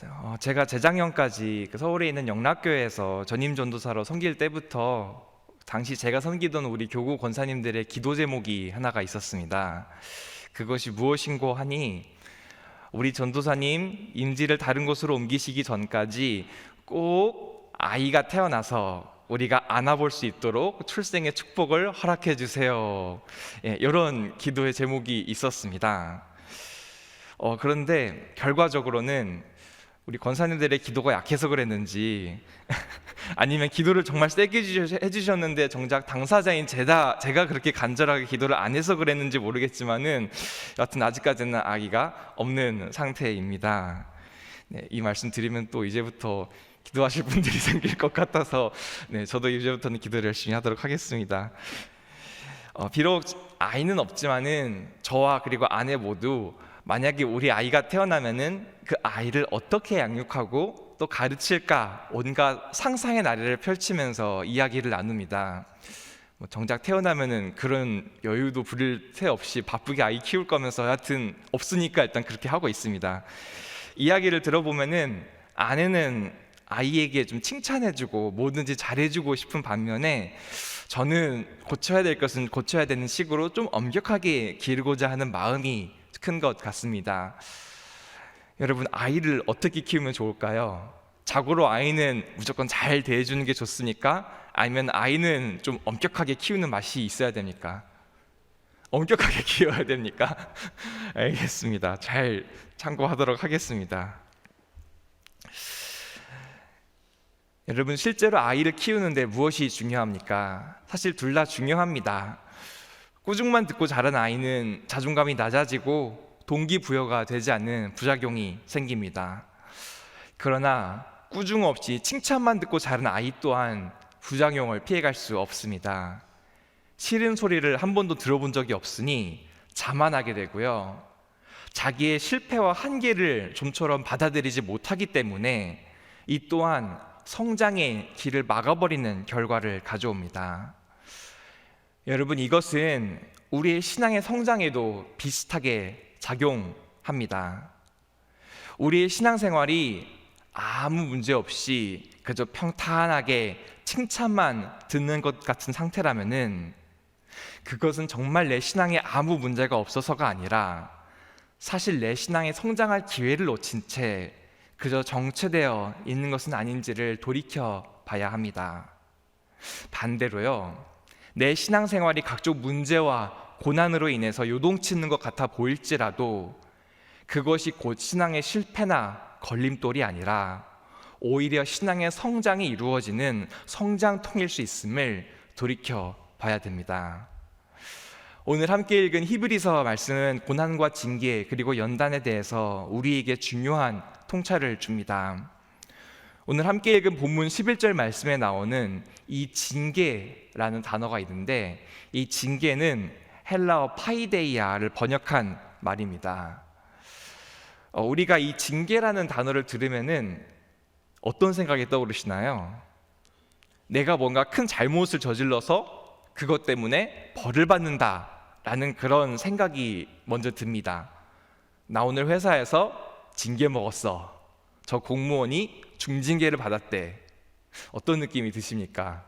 어, 제가 재작년까지 그 서울에 있는 영락교회에서 전임 전도사로 섬길 때부터 당시 제가 섬기던 우리 교구 권사님들의 기도 제목이 하나가 있었습니다. 그것이 무엇인고 하니 우리 전도사님 임지를 다른 곳으로 옮기시기 전까지 꼭 아이가 태어나서 우리가 안아볼 수 있도록 출생의 축복을 허락해 주세요. 예, 이런 기도의 제목이 있었습니다. 어, 그런데 결과적으로는 우리 권사님들의 기도가 약해서 그랬는지 아니면 기도를 정말 세게 해주셨는데 정작 당사자인 제가, 제가 그렇게 간절하게 기도를 안 해서 그랬는지 모르겠지만은 여하튼 아직까지는 아기가 없는 상태입니다. 네, 이 말씀 드리면 또 이제부터 기도하실 분들이 생길 것 같아서 네, 저도 이제부터는 기도를 열심히 하도록 하겠습니다. 어, 비록 아이는 없지만은 저와 그리고 아내 모두 만약에 우리 아이가 태어나면은 그 아이를 어떻게 양육하고 또 가르칠까 온갖 상상의 나래를 펼치면서 이야기를 나눕니다. 뭐 정작 태어나면은 그런 여유도 부릴 새 없이 바쁘게 아이 키울 거면서 하여튼 없으니까 일단 그렇게 하고 있습니다. 이야기를 들어보면은 아내는 아이에게 좀 칭찬해주고 뭐든지 잘해주고 싶은 반면에 저는 고쳐야 될 것은 고쳐야 되는 식으로 좀 엄격하게 기르고자 하는 마음이 큰 것 같습니다. 여러분 아이를 어떻게 키우면 좋을까요? 자고로 아이는 무조건 잘 대해주는 게 좋습니까? 아니면 아이는 좀 엄격하게 키우는 맛이 있어야 됩니까? 엄격하게 키워야 됩니까? 알겠습니다. 잘 참고하도록 하겠습니다. 여러분 실제로 아이를 키우는데 무엇이 중요합니까? 사실 둘 다 중요합니다. 꾸중만 듣고 자란 아이는 자존감이 낮아지고 동기부여가 되지 않는 부작용이 생깁니다. 그러나 꾸중 없이 칭찬만 듣고 자란 아이 또한 부작용을 피해갈 수 없습니다. 싫은 소리를 한 번도 들어본 적이 없으니 자만하게 되고요. 자기의 실패와 한계를 좀처럼 받아들이지 못하기 때문에 이 또한 성장의 길을 막아버리는 결과를 가져옵니다. 여러분 이것은 우리의 신앙의 성장에도 비슷하게 작용합니다. 우리의 신앙생활이 아무 문제 없이 그저 평탄하게 칭찬만 듣는 것 같은 상태라면은 그것은 정말 내 신앙에 아무 문제가 없어서가 아니라 사실 내 신앙에 성장할 기회를 놓친 채 그저 정체되어 있는 것은 아닌지를 돌이켜 봐야 합니다. 반대로요. 내 신앙생활이 각종 문제와 고난으로 인해서 요동치는 것 같아 보일지라도 그것이 곧 신앙의 실패나 걸림돌이 아니라 오히려 신앙의 성장이 이루어지는 성장통일 수 있음을 돌이켜 봐야 됩니다. 오늘 함께 읽은 히브리서 말씀은 고난과 징계 그리고 연단에 대해서 우리에게 중요한 통찰을 줍니다. 오늘 함께 읽은 본문 11절 말씀에 나오는 이 징계라는 단어가 있는데 이 징계는 헬라어 파이데이아를 번역한 말입니다. 어, 우리가 이 징계라는 단어를 들으면은 어떤 생각이 떠오르시나요? 내가 뭔가 큰 잘못을 저질러서 그것 때문에 벌을 받는다라는 그런 생각이 먼저 듭니다. 나 오늘 회사에서 징계 먹었어. 저 공무원이 중징계를 받았대. 어떤 느낌이 드십니까?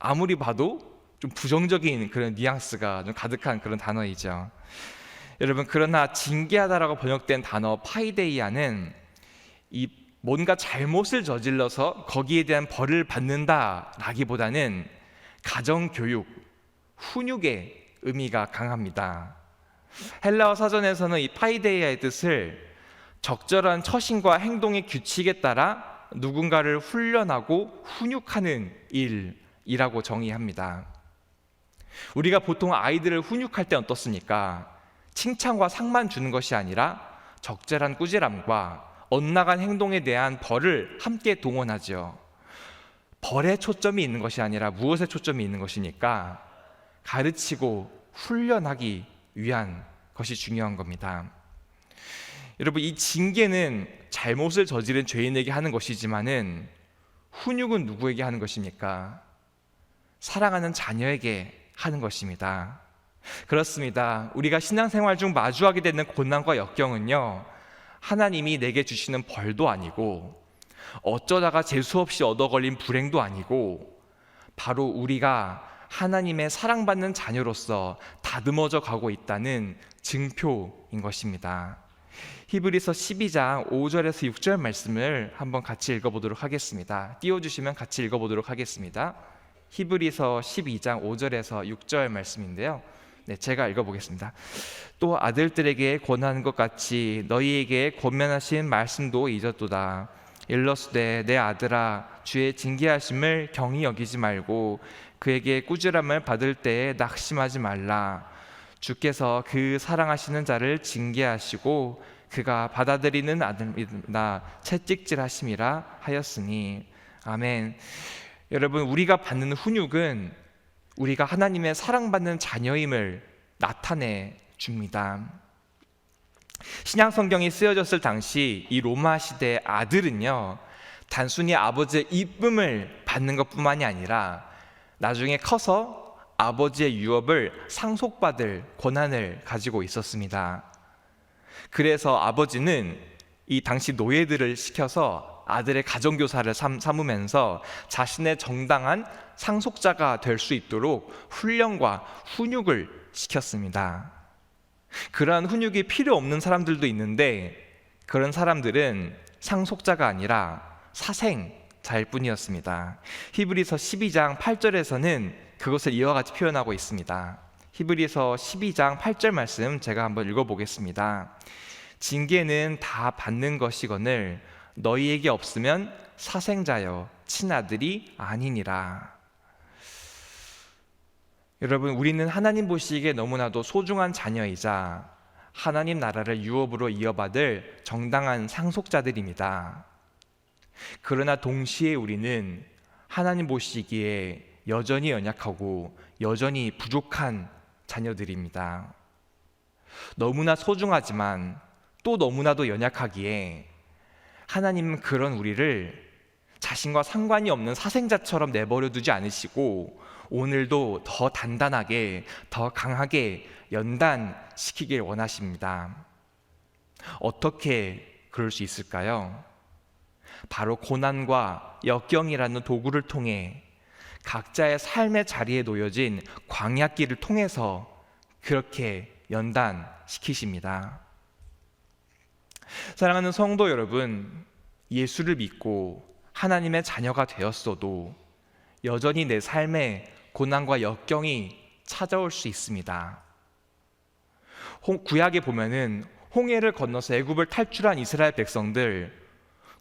아무리 봐도 좀 부정적인 그런 뉘앙스가 좀 가득한 그런 단어이죠. 여러분 그러나 징계하다라고 번역된 단어 파이데이아는 이 뭔가 잘못을 저질러서 거기에 대한 벌을 받는다라기보다는 가정 교육, 훈육의 의미가 강합니다. 헬라어 사전에서는 이 파이데이아의 뜻을 적절한 처신과 행동의 규칙에 따라 누군가를 훈련하고 훈육하는 일이라고 정의합니다. 우리가 보통 아이들을 훈육할 때 어떻습니까? 칭찬과 상만 주는 것이 아니라 적절한 꾸지람과 엇나간 행동에 대한 벌을 함께 동원하죠. 벌에 초점이 있는 것이 아니라 무엇에 초점이 있는 것이니까 가르치고 훈련하기 위한 것이 중요한 겁니다. 여러분 이 징계는 잘못을 저지른 죄인에게 하는 것이지만은 훈육은 누구에게 하는 것입니까? 사랑하는 자녀에게 하는 것입니다. 그렇습니다. 우리가 신앙생활 중 마주하게 되는 고난과 역경은요. 하나님이 내게 주시는 벌도 아니고 어쩌다가 재수 없이 얻어 걸린 불행도 아니고 바로 우리가 하나님의 사랑받는 자녀로서 다듬어져 가고 있다는 증표인 것입니다. 히브리서 12장 5절에서 6절 말씀을 한번 같이 읽어보도록 하겠습니다. 띄워주시면 같이 읽어보도록 하겠습니다. 히브리서 12장 5절에서 6절 말씀인데요. 네, 제가 읽어보겠습니다. 또 아들들에게 권하는 것 같이 너희에게 권면하신 말씀도 잊었도다. 일러스되 내 아들아 주의 징계하심을 경히 여기지 말고 그에게 꾸지람을 받을 때에 낙심하지 말라. 주께서 그 사랑하시는 자를 징계하시고 그가 받아들이는 아들이나 채찍질하심이라 하였으니 아멘. 여러분 우리가 받는 훈육은 우리가 하나님의 사랑받는 자녀임을 나타내 줍니다. 신약 성경이 쓰여졌을 당시 이 로마 시대의 아들은요 단순히 아버지의 이쁨을 받는 것뿐만이 아니라 나중에 커서 아버지의 유업을 상속받을 권한을 가지고 있었습니다. 그래서 아버지는 이 당시 노예들을 시켜서 아들의 가정교사를 삼, 삼으면서 자신의 정당한 상속자가 될 수 있도록 훈련과 훈육을 시켰습니다. 그러한 훈육이 필요 없는 사람들도 있는데 그런 사람들은 상속자가 아니라 사생자일 뿐이었습니다. 히브리서 12장 8절에서는 그것을 이와 같이 표현하고 있습니다. 히브리서 12장 8절 말씀 제가 한번 읽어보겠습니다. 징계는 다 받는 것이거늘 너희에게 없으면 사생자여 친아들이 아니니라. 여러분, 우리는 하나님 보시기에 너무나도 소중한 자녀이자 하나님 나라를 유업으로 이어받을 정당한 상속자들입니다. 그러나 동시에 우리는 하나님 보시기에 여전히 연약하고 여전히 부족한 자녀들입니다. 너무나 소중하지만 또 너무나도 연약하기에 하나님은 그런 우리를 자신과 상관이 없는 사생자처럼 내버려 두지 않으시고 오늘도 더 단단하게, 더 강하게 연단시키길 원하십니다. 어떻게 그럴 수 있을까요? 바로 고난과 역경이라는 도구를 통해 각자의 삶의 자리에 놓여진 광약길을 통해서 그렇게 연단시키십니다. 사랑하는 성도 여러분, 예수를 믿고 하나님의 자녀가 되었어도 여전히 내 삶에 고난과 역경이 찾아올 수 있습니다. 구약에 보면은 홍해를 건너서 애굽을 탈출한 이스라엘 백성들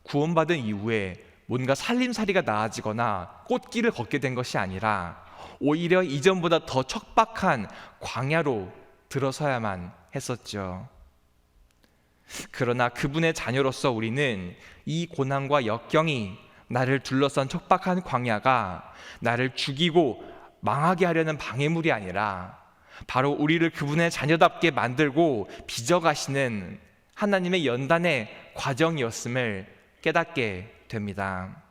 구원받은 이후에 뭔가 살림살이가 나아지거나 꽃길을 걷게 된 것이 아니라 오히려 이전보다 더 척박한 광야로 들어서야만 했었죠. 그러나 그분의 자녀로서 우리는 이 고난과 역경이 나를 둘러싼 척박한 광야가 나를 죽이고 망하게 하려는 방해물이 아니라 바로 우리를 그분의 자녀답게 만들고 빚어가시는 하나님의 연단의 과정이었음을 깨닫게 됩니다.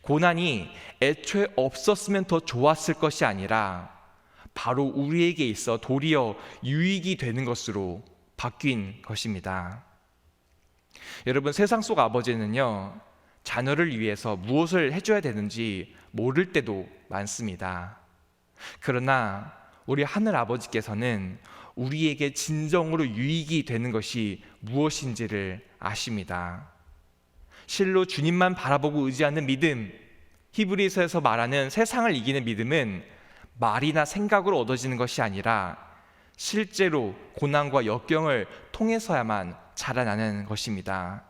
고난이 애초에 없었으면 더 좋았을 것이 아니라 바로 우리에게 있어 도리어 유익이 되는 것으로 바뀐 것입니다. 여러분, 세상 속 아버지는요, 자녀를 위해서 무엇을 해줘야 되는지 모를 때도 많습니다. 그러나 우리 하늘 아버지께서는 우리에게 진정으로 유익이 되는 것이 무엇인지를 아십니다. 실로 주님만 바라보고 의지하는 믿음, 히브리서에서 말하는 세상을 이기는 믿음은 말이나 생각으로 얻어지는 것이 아니라 실제로 고난과 역경을 통해서야만 자라나는 것입니다.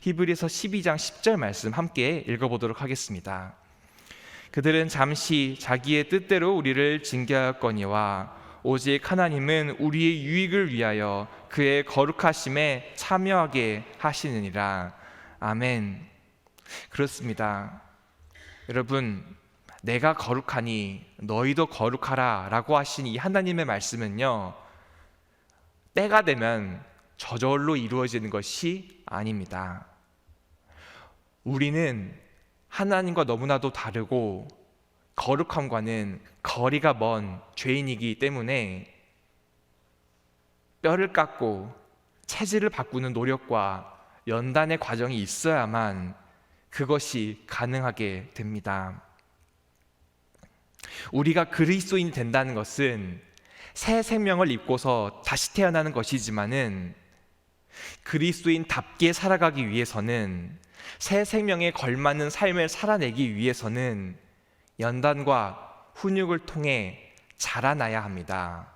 히브리서 12장 10절 말씀 함께 읽어보도록 하겠습니다. 그들은 잠시 자기의 뜻대로 우리를 징계하였거니와 오직 하나님은 우리의 유익을 위하여 그의 거룩하심에 참여하게 하시느니라. 아멘. 그렇습니다. 여러분, 내가 거룩하니 너희도 거룩하라 라고 하신 이 하나님의 말씀은요, 때가 되면 저절로 이루어지는 것이 아닙니다. 우리는 하나님과 너무나도 다르고 거룩함과는 거리가 먼 죄인이기 때문에 뼈를 깎고 체질을 바꾸는 노력과 연단의 과정이 있어야만 그것이 가능하게 됩니다. 우리가 그리스도인이 된다는 것은 새 생명을 입고서 다시 태어나는 것이지만은 그리스도인답게 살아가기 위해서는 새 생명에 걸맞는 삶을 살아내기 위해서는 연단과 훈육을 통해 자라나야 합니다.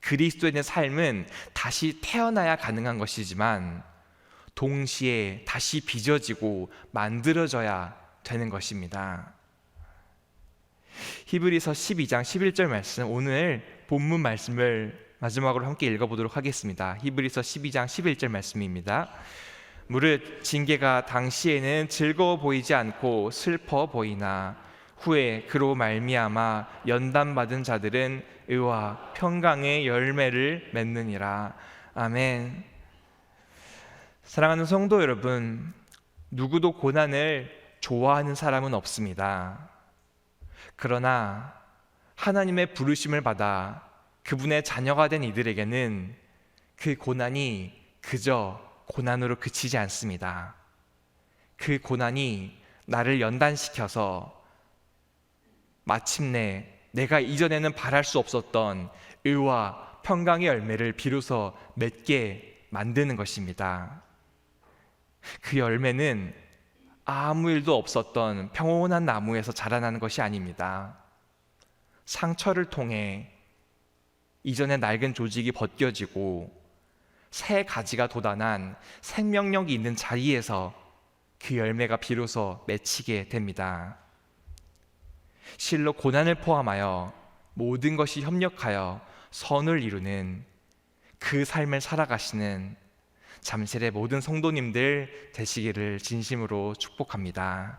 그리스도인의 삶은 다시 태어나야 가능한 것이지만 동시에 다시 빚어지고 만들어져야 되는 것입니다. 히브리서 12장 11절 말씀 오늘 본문 말씀을 마지막으로 함께 읽어보도록 하겠습니다. 히브리서 12장 11절 말씀입니다. 무릇 징계가 당시에는 즐거워 보이지 않고 슬퍼 보이나 후에 그로 말미암아 연단 받은 자들은 의와 평강의 열매를 맺느니라. 아멘. 사랑하는 성도 여러분, 누구도 고난을 좋아하는 사람은 없습니다. 그러나 하나님의 부르심을 받아 그분의 자녀가 된 이들에게는 그 고난이 그저 고난으로 그치지 않습니다. 그 고난이 나를 연단시켜서 마침내 내가 이전에는 바랄 수 없었던 의와 평강의 열매를 비로소 맺게 만드는 것입니다. 그 열매는 아무 일도 없었던 평온한 나무에서 자라나는 것이 아닙니다. 상처를 통해 이전의 낡은 조직이 벗겨지고 새 가지가 돋아난 생명력이 있는 자리에서 그 열매가 비로소 맺히게 됩니다. 실로 고난을 포함하여 모든 것이 협력하여 선을 이루는 그 삶을 살아가시는 잠실의 모든 성도님들 되시기를 진심으로 축복합니다.